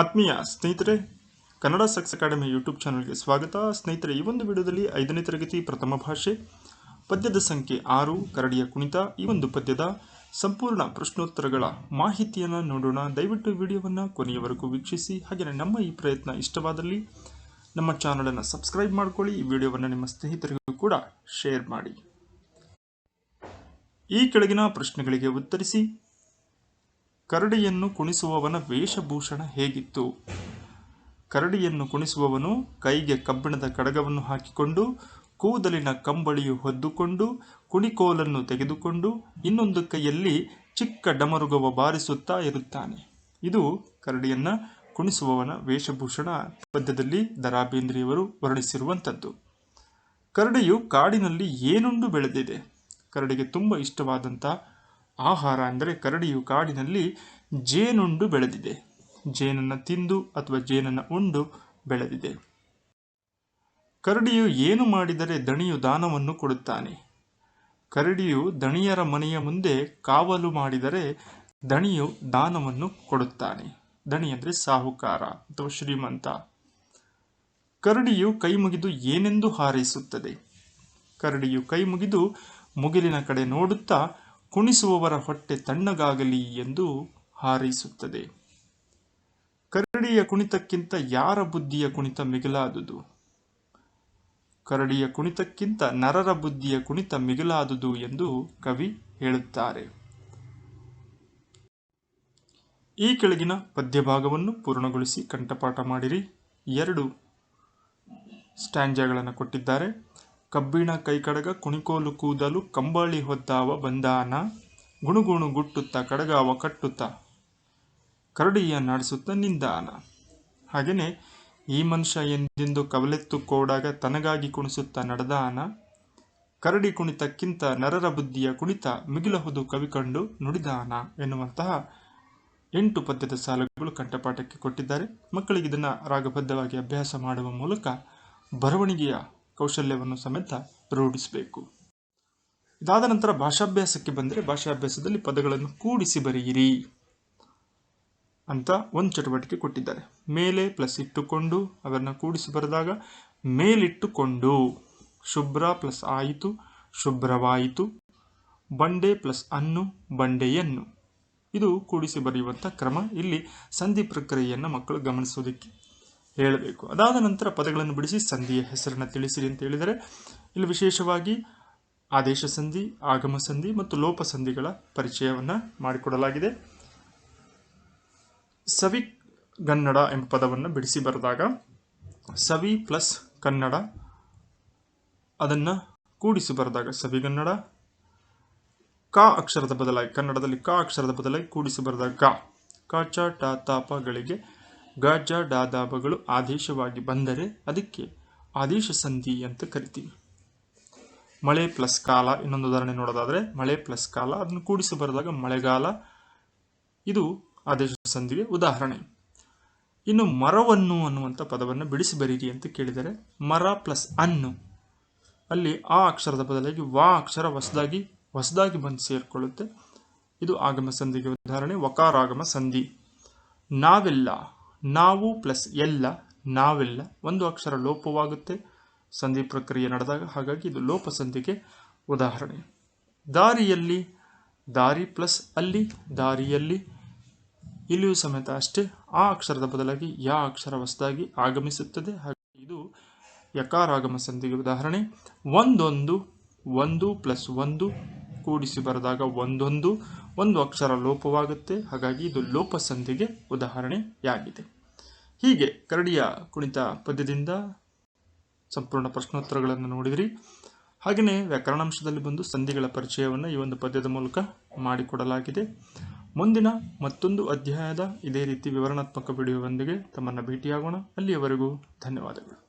ಆತ್ಮೀಯ ಸ್ನೇಹಿತರೆ, Kannada sucks academy YouTube ಚಾನಲ್ಗೆ ಸ್ವಾಗತ. ಸ್ನೇಹಿತರೆ, ಈ ಒಂದು ವಿಡಿಯೋದಲ್ಲಿ ಐದನೇ ತರಗತಿ ಪ್ರಥಮ ಭಾಷೆ, ಪದ್ಯದ ಸಂಖ್ಯೆ ಆರು, ಕರಡಿಯ ಕುಣಿತ, ಈ ಒಂದು ಪದ್ಯದ ಸಂಪೂರ್ಣ ಪ್ರಶ್ನೋತ್ತರಗಳ ಮಾಹಿತಿಯನ್ನು ನೋಡೋಣ. ದಯವಿಟ್ಟು ವಿಡಿಯೋವನ್ನು ಕೊನೆಯವರೆಗೂ ವೀಕ್ಷಿಸಿ. ಹಾಗೆಯೇ ನಮ್ಮ ಈ ಪ್ರಯತ್ನ ಇಷ್ಟವಾದಲ್ಲಿ ನಮ್ಮ ಚಾನಲನ್ನು ಸಬ್ಸ್ಕ್ರೈಬ್ ಮಾಡ್ಕೊಳ್ಳಿ, ಈ ವಿಡಿಯೋವನ್ನು ನಿಮ್ಮ ಸ್ನೇಹಿತರಿಗೂ ಕೂಡ ಶೇರ್ ಮಾಡಿ. ಈ ಕೆಳಗಿನ ಪ್ರಶ್ನೆಗಳಿಗೆ ಉತ್ತರಿಸಿ ಕರಡಿಯನ್ನು ಕುಣಿಸುವವನ ವೇಷಭೂಷಣ ಹೇಗಿತ್ತು? ಕರಡಿಯನ್ನು ಕುಣಿಸುವವನು ಕೈಗೆ ಕಬ್ಬಿಣದ ಕಡಗವನ್ನು ಹಾಕಿಕೊಂಡು, ಕೂದಲಿನ ಕಂಬಳಿಯು ಹೊದ್ದುಕೊಂಡು, ಕುಣಿಕೋಲನ್ನು ತೆಗೆದುಕೊಂಡು, ಇನ್ನೊಂದು ಕೈಯಲ್ಲಿ ಚಿಕ್ಕ ಡಮರುಗವ ಬಾರಿಸುತ್ತಾ ಇರುತ್ತಾನೆ. ಇದು ಕರಡಿಯನ್ನು ಕುಣಿಸುವವನ ವೇಷಭೂಷಣ. ಪದ್ಯದಲ್ಲಿ ದರಾಬೇಂದ್ರಿಯವರು ವರ್ಣಿಸಿರುವಂಥದ್ದು. ಕರಡಿಯು ಕಾಡಿನಲ್ಲಿ ಏನುಂಡು ಬೆಳೆದಿದೆ? ಕರಡಿಗೆ ತುಂಬ ಇಷ್ಟವಾದಂಥ ಆಹಾರ ಅಂದರೆ ಕರಡಿಯು ಕಾಡಿನಲ್ಲಿ ಜೇನುಂಡು ಬೆಳೆದಿದೆ. ಜೇನನ್ನು ತಿಂದು ಅಥವಾ ಜೇನನ್ನು ಉಂಡು ಬೆಳೆದಿದೆ. ಕರಡಿಯು ಏನು ಮಾಡಿದರೆ ದಣಿಯು ದಾನವನ್ನು ಕೊಡುತ್ತಾನೆ. ಕರಡಿಯು ದಣಿಯರ ಮನೆಯ ಮುಂದೆ ಕಾವಲು ಮಾಡಿದರೆ ದಣಿಯು ದಾನವನ್ನು ಕೊಡುತ್ತಾನೆ. ದಣಿ ಅಂದರೆ ಸಾಹುಕಾರ ಅಥವಾ ಶ್ರೀಮಂತ. ಕರಡಿಯು ಕೈ ಮುಗಿದು ಏನೆಂದು ಹಾರೈಸುತ್ತದೆ? ಕರಡಿಯು ಕೈ ಮುಗಿದು ಮುಗಿಲಿನ ಕಡೆ ನೋಡುತ್ತಾ ಕುಣಿಸುವವರ ಹೊಟ್ಟೆ ತಣ್ಣಗಾಗಲಿ ಎಂದು ಹಾರೈಸುತ್ತದೆ. ಕರಡಿಯ ಕುಣಿತಕ್ಕಿಂತ ಯಾರ ಬುದ್ಧಿಯ ಕುಣಿತ ಮಿಗಿಲಾದುದು? ಕರಡಿಯ ಕುಣಿತಕ್ಕಿಂತ ನರರ ಬುದ್ಧಿಯ ಕುಣಿತ ಮಿಗಿಲಾದುದು ಎಂದು ಕವಿ ಹೇಳುತ್ತಾರೆ. ಈ ಕೆಳಗಿನ ಪದ್ಯಭಾಗವನ್ನು ಪೂರ್ಣಗೊಳಿಸಿ ಕಂಠಪಾಠ ಮಾಡಿರಿ. ಎರಡು ಸ್ಟ್ಯಾಂಜಗಳನ್ನು ಕೊಟ್ಟಿದ್ದಾರೆ. ಕಬ್ಬಿಣ ಕೈಕಡಗ ಕುಣಿಕೋಲು ಕೂದಲು ಕಂಬಳಿ ಹೊದ್ದಾವ ಬಂದಾನ. ಗುಣುಗುಣು ಗುಟ್ಟುತ್ತ ಕಡಗಾವ ಕಟ್ಟುತ್ತ ಕರಡಿಯ ನಡೆಸುತ್ತ ನಿಂದಾನ. ಹಾಗೆಯೇ ಈ ಮನುಷ್ಯ ಎಂದೆಂದು ಕವಲೆತ್ತು ಕೋಡಾಗ ತನಗಾಗಿ ಕುಣಿಸುತ್ತ ನಡೆದಾನ. ಕರಡಿ ಕುಣಿತಕ್ಕಿಂತ ನರರ ಬುದ್ಧಿಯ ಕುಣಿತ ಮಿಗಿಲಹುದು ಕವಿಕಂಡು ನುಡಿದಾನ ಎನ್ನುವಂತಹ ಎಂಟು ಪದ್ಯದ ಸಾಲುಗಳು ಕಂಠಪಾಠಕ್ಕೆ ಕೊಟ್ಟಿದ್ದಾರೆ. ಮಕ್ಕಳಿಗೆ ಇದನ್ನು ರಾಗಬದ್ಧವಾಗಿ ಅಭ್ಯಾಸ ಮಾಡುವ ಮೂಲಕ ಬರವಣಿಗೆಯ ಕೌಶಲ್ಯವನ್ನು ಸಮೇತ ರೂಢಿಸಬೇಕು. ಇದಾದ ನಂತರ ಭಾಷಾಭ್ಯಾಸಕ್ಕೆ ಬಂದರೆ ಭಾಷಾಭ್ಯಾಸದಲ್ಲಿ ಪದಗಳನ್ನು ಕೂಡಿಸಿ ಬರೆಯಿರಿ ಅಂತ ಒಂದು ಚಟುವಟಿಕೆ ಕೊಟ್ಟಿದ್ದಾರೆ. ಮೇಲೆ ಪ್ಲಸ್ ಇಟ್ಟುಕೊಂಡು ಅವರನ್ನು ಕೂಡಿಸಿ ಬರೆದಾಗ ಮೇಲಿಟ್ಟುಕೊಂಡು ಶುಭ್ರ ಪ್ಲಸ್ ಆಯಿತು, ಶುಭ್ರವಾಯಿತು. ಬಂಡೆ ಪ್ಲಸ್ ಅನ್ನು, ಬಂಡೆಯನ್ನು. ಇದು ಕೂಡಿಸಿ ಬರೆಯುವಂಥ ಕ್ರಮ. ಇಲ್ಲಿ ಸಂಧಿ ಪ್ರಕ್ರಿಯೆಯನ್ನು ಮಕ್ಕಳು ಗಮನಿಸೋದಕ್ಕೆ ಹೇಳಬೇಕು. ಅದಾದ ನಂತರ ಪದಗಳನ್ನು ಬಿಡಿಸಿ ಸಂಧಿಯ ಹೆಸರನ್ನು ತಿಳಿಸಿರಿ ಅಂತ ಹೇಳಿದರೆ, ಇಲ್ಲಿ ವಿಶೇಷವಾಗಿ ಆದೇಶ ಸಂಧಿ, ಆಗಮ ಸಂಧಿ ಮತ್ತು ಲೋಪ ಸಂಧಿಗಳ ಪರಿಚಯವನ್ನು ಮಾಡಿಕೊಡಲಾಗಿದೆ. ಸವಿ ಗನ್ನಡ ಎಂಬ ಪದವನ್ನು ಬಿಡಿಸಿ ಬರೆದಾಗ, ಸವಿ ಪ್ಲಸ್ ಕನ್ನಡ ಅದನ್ನು ಕೂಡಿಸಿ ಬರೆದಾಗ ಸವಿಗನ್ನಡ ಕ ಅಕ್ಷರದ ಬದಲಾಗಿ ಕನ್ನಡದಲ್ಲಿ ಕ ಅಕ್ಷರದ ಬದಲಾಗಿ ಕೂಡಿಸಿ ಬರೆದಾಗ, ಕ ಕ ಚ, ಟ ತಾಪಗಳಿಗೆ ಗಜ ಡಾದಾಬಗಳು ಆದೇಶವಾಗಿ ಬಂದರೆ ಅದಕ್ಕೆ ಆದೇಶ ಸಂಧಿ ಅಂತ ಕರಿತೀವಿ. ಮಳೆ ಪ್ಲಸ್ ಕಾಲ, ಇನ್ನೊಂದು ಉದಾಹರಣೆ ನೋಡೋದಾದರೆ, ಮಳೆ ಪ್ಲಸ್ ಕಾಲ, ಅದನ್ನು ಕೂಡಿಸಿ ಬರೆದಾಗ ಮಳೆಗಾಲ. ಇದು ಆದೇಶ ಸಂಧಿಗೆ ಉದಾಹರಣೆ. ಇನ್ನು ಮರವನ್ನು ಅನ್ನುವಂಥ ಪದವನ್ನು ಬಿಡಿಸಿ ಬರೀರಿ ಅಂತ ಕೇಳಿದರೆ, ಮರ ಪ್ಲಸ್ ಅನ್ನು. ಅಲ್ಲಿ ಆ ಅಕ್ಷರದ ಬದಲಾಗಿ ವಾ ಅಕ್ಷರ ಹೊಸದಾಗಿ ಹೊಸದಾಗಿ ಬಂದು ಸೇರಿಕೊಳ್ಳುತ್ತೆ. ಇದು ಆಗಮ ಸಂಧಿಗೆ ಉದಾಹರಣೆ, ವಕಾರಾಗಮ ಸಂಧಿ. ನಾವೆಲ್ಲ ನಾವು ಪ್ಲಸ್ ಎಲ್ಲ, ನಾವೆಲ್ಲ ಒಂದು ಅಕ್ಷರ ಲೋಪವಾಗುತ್ತೆ. ಸಂಧಿ ಪ್ರಕ್ರಿಯೆ ನಡೆದಾಗ ಹಾಗಾಗಿ ಇದು ಲೋಪ ಸಂಧಿಗೆ ಉದಾಹರಣೆ. ದಾರಿಯಲ್ಲಿ, ದಾರಿ ಪ್ಲಸ್ ಅಲ್ಲಿ, ದಾರಿಯಲ್ಲಿ. ಇಲ್ಲಿಯೂ ಸಮೇತ ಅಷ್ಟೇ. ಆ ಅಕ್ಷರದ ಬದಲಾಗಿ ಯಾ ಅಕ್ಷರ ಹೊಸದಾಗಿ ಆಗಮಿಸುತ್ತದೆ. ಹಾಗೆ ಇದು ಯಕಾರಾಗಮ ಸಂಧಿಗೆ ಉದಾಹರಣೆ. ಒಂದೊಂದು, ಒಂದು ಪ್ಲಸ್ ಒಂದು ಕೂಡಿಸಿ ಬರೆದಾಗ ಒಂದೊಂದು, ಒಂದು ಅಕ್ಷರ ಲೋಪವಾಗುತ್ತೆ. ಹಾಗಾಗಿ ಇದು ಲೋಪ ಸಂಧಿಗೆ ಉದಾಹರಣೆಯಾಗಿದೆ. ಹೀಗೆ ಕರಡಿಯ ಕುಣಿತ ಪದ್ಯದಿಂದ ಸಂಪೂರ್ಣ ಪ್ರಶ್ನೋತ್ತರಗಳನ್ನು ನೋಡಿದ್ರಿ. ಹಾಗೆಯೇ ವ್ಯಾಕರಣಾಂಶದಲ್ಲಿ ಬಂದು ಸಂಧಿಗಳ ಪರಿಚಯವನ್ನು ಈ ಒಂದು ಪದ್ಯದ ಮೂಲಕ ಮಾಡಿಕೊಡಲಾಗಿದೆ. ಮುಂದಿನ ಮತ್ತೊಂದು ಅಧ್ಯಾಯದ ಇದೇ ರೀತಿ ವಿವರಣಾತ್ಮಕ ವಿಡಿಯೋವೊಂದಿಗೆ ತಮ್ಮನ್ನು ಭೇಟಿಯಾಗೋಣ. ಅಲ್ಲಿಯವರೆಗೂ ಧನ್ಯವಾದಗಳು.